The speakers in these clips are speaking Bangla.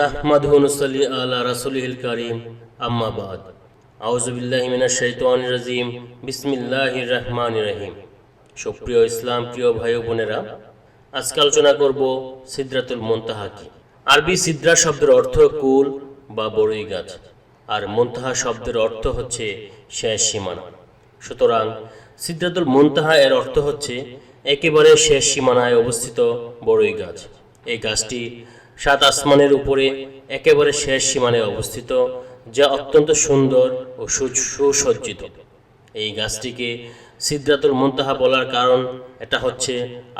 নাহমাদহু নুসাল্লি আলা রাসূলিল কারীম। আম্মা বাদ। আউযু বিল্লাহি রাজিম। বিসমিল্লাহির রহমানির রহিম। সুপ্রিয় ইসলাম, প্রিয় ভাই বোনেরা, আজকে আলোচনা করব সিদরাতুল মুনতাহা আরবি সিদরা শব্দের অর্থ কুল বা বড়ই গাছ। আর মুনতাহা শব্দের অর্থ হচ্ছে শেষ সীমানা। সুতরাং সিদ্ধাতুল মুনতাহা এর অর্থ হচ্ছে একেবারে শেষ সীমানায় অবস্থিত বড়ই গাছ। এই গাছটি সাত আসমানের উপরে একেবারে শেষ সীমানায় অবস্থিত, যা অত্যন্ত সুন্দর ও সুসজ্জিত। এই গাছটিকে সিদ্ধাতুল মুনতাহা বলার কারণ এটা হচ্ছে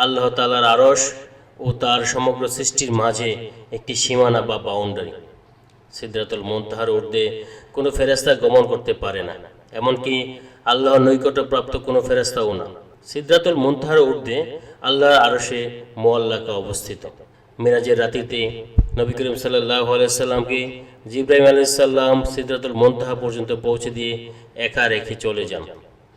আল্লাহ তালার আরস ও তার সমগ্র সৃষ্টির মাঝে একটি সীমানা বা বাউন্ডারি সিদ্ধাতুল মুনতাহার ঊর্ধ্বে কোনো ফেরেস্তা গমন করতে পারে না, এমনকি আল্লাহর নৈকট্যপ্রাপ্ত কোনো ফেরেস্তাও না। সিদ্ধাতুল মুনতাহার ঊর্ধ্বে আল্লাহর আরশে মোয়াল্লাকা অবস্থিত। মিরাজের রাতিতে নবী করিম সাল্লাহ আলাইসাল্লামকে জিব্রাহিম আলাইসাল্লাম সিদ্ধাতুল মুনতাহা পর্যন্ত পৌঁছে দিয়ে একা রেখে চলে যান।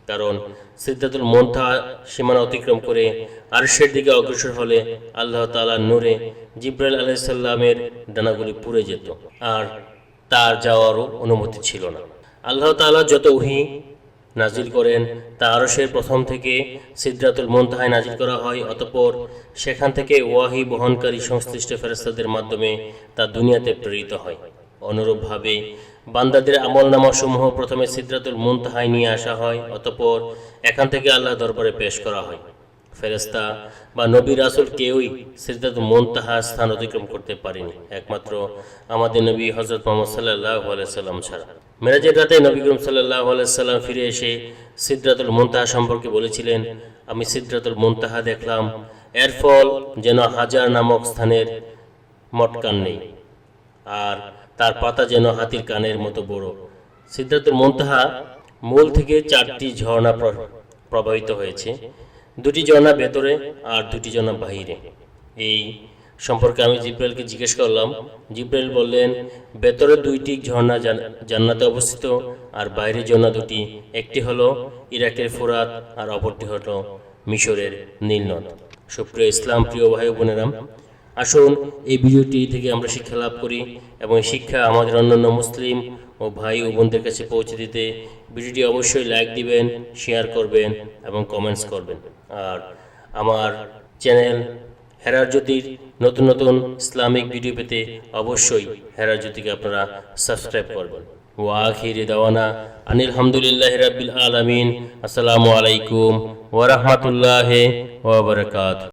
কারণ সিদ্ধাতুল মন্থা সীমানা অতিক্রম করে আরশের দিকে অগ্রসর হলে আল্লাহ তাআলার নূরে জিব্রাইল আলাইসাল্লামের ডানাগুলি পুড়ে যেত। আর তার যাওয়ারও অনুমতি ছিল না। আল্লাহ তাআলা যত উহি নাজিল করেন। তা আরশের প্রথম থেকে সিদ্ধাতুল মন্তাহায় নাজিল করা হয়, অতপর সেখান থেকে ওয়াহি বহনকারী সংশ্লিষ্ট ফেরস্তাদের মাধ্যমে তা দুনিয়াতে প্রেরিত হয়। অনুরূপভাবে বান্দাদের আমল নামাসমূহ প্রথমে সিদ্ধাতুল মন্তাহায় নিয়ে আসা হয়, অতপর এখান থেকে আল্লাহ দরবারে পেশ করা হয়। ফেরেস্তা বা নবী রাসুল কেউই সিদ্ধাতুল মুনতাহা স্থান অতিক্রম করতে পারেনি, একমাত্র আমাদের নবী হজরত মোহাম্মদ সাল্লাহ সাল্লাম ছাড়া। মেরাজের রাতে নবী করিম সাল্লাহ সাল্লাম ফিরে এসে সিদ্ধাতুল মুনতাহা সম্পর্কে বলেছিলেন, আমি সিদ্ধাতুল মুনতাহা দেখলাম, এর ফল যেন হাজার নামক স্থানের মটকান নেই, আর তার পাতা যেন হাতির কানের মতো বড়। সিদ্ধার্থ মন্তাহা মূল থেকে চারটি ঝর্ণা প্রবাহিত হয়েছে। দুটি জনা ভেতরে আর দুটি জনা বাহিরে। এই সম্পর্কে আমি জিব্রাইলকে জিজ্ঞেস করলাম। জিব্রাইল বললেন, ভেতরে দুইটি ঝর্ণা জান- জান্নাতে অবস্থিত আর বাইরের ঝর্ণা দুটি। একটি হলো ইরাকের ফোরাত আর অপরটি হলো মিশরের নীলনদ সুপ্রিয় ইসলাম, প্রিয় ভাই বোনেরাম আসুন এই ভিডিওটি থেকে আমরা শিক্ষা লাভ করি এবং শিক্ষা আমাদের অন্যান্য মুসলিম ও ভাই ও বোনদের কাছে পৌঁছে দিতে ভিডিওটি অবশ্যই লাইক দিবেন শেয়ার করবেন এবং কমেন্টস করবেন। আর আমার চ্যানেল হেরার জ্যোতির নতুন নতুন ইসলামিক ভিডিও পেতে অবশ্যই হেরার জ্যোতিকে আপনারা সাবস্ক্রাইব করবেন। ওয়াখির দাওয়ানা আনিল হামদুলিল্লাহ রাব্বিল আলামিন। আসসালামু আলাইকুম ওয়া রাহমাতুল্লাহি ওয়া বারাকাতুহু।